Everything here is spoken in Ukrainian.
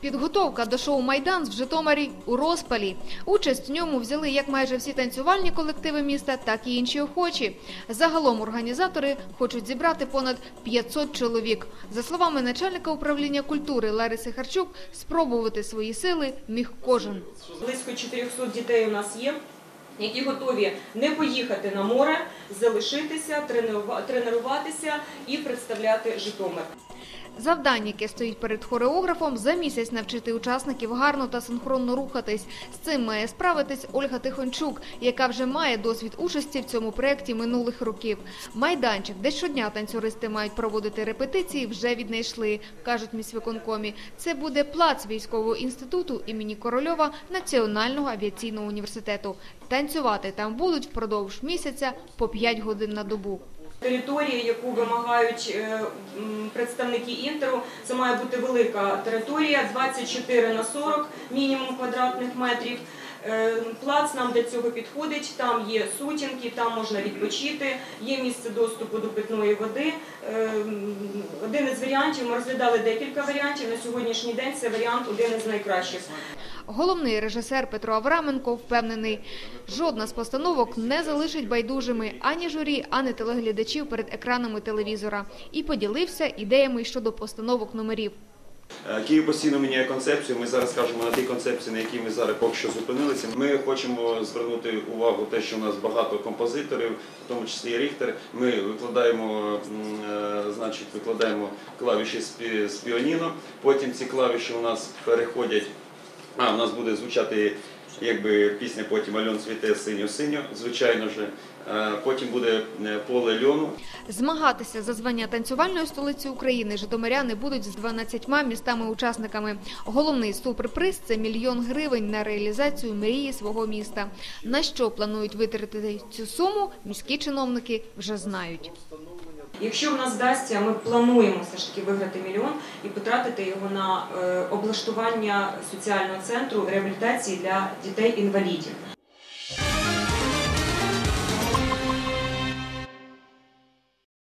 Підготовка до шоу Майдан в Житомирі у розпалі. Участь в ньому взяли як майже всі танцювальні колективи міста, так і інші охочі. Загалом організатори хочуть зібрати понад 500 чоловік. За словами начальника управління культури Лариси Харчук, спробувати свої сили міг кожен. Близько 400 дітей у нас є, які готові не поїхати на море, залишитися, тренуватися і представляти Житомир. Завдання, яке стоїть перед хореографом, за місяць навчити учасників гарно та синхронно рухатись. З цим має справитись Ольга Тихончук, яка вже має досвід участі в цьому проєкті минулих років. Майданчик, де щодня танцюристи мають проводити репетиції, вже віднайшли, кажуть міськвиконкомі. Це буде плац військового інституту імені Корольова Національного авіаційного університету. Танцювати там будуть впродовж місяця по 5 годин на добу. Територія, яку вимагають е, представники інтеру, це має бути велика територія, 24 на 40 мінімум квадратних метрів. Е, Плац нам для цього підходить, там є сутінки, там можна відпочити, є місце доступу до питної води. Е, Один із варіантів, ми розглядали декілька варіантів, на сьогоднішній день це варіант один із найкращих. Головний режисер Петро Авраменко впевнений, жодна з постановок не залишить байдужими ані журі, ані телеглядачів перед екранами телевізора. І поділився ідеями щодо постановок номерів. Е, Київ постійно міняє концепцію. Ми зараз кажемо на тій концепції, на якій ми зараз поки що зупинилися. Ми хочемо звернути увагу те, що у нас багато композиторів, в тому числі і Ріхтер. Ми викладаємо, е, значить, викладаємо клавіші з пі- з піаніно. Потім ці клавіші у нас переходять. А, у нас буде звучати якби пісня потім Альон цвіте синьо-синьо, звичайно ж. Е, Потім буде е, поле льону. Змагатися за звання танцювальної столиці України житомиряни будуть з 12 містами-учасниками. Головний суперприз – це мільйон гривень на реалізацію мрії свого міста. На що планують витратити цю суму, міські чиновники вже знають. Якщо в нас вдасться, ми плануємо все ж таки виграти мільйон і потратити його на е, облаштування соціального центру реабілітації для дітей-інвалідів.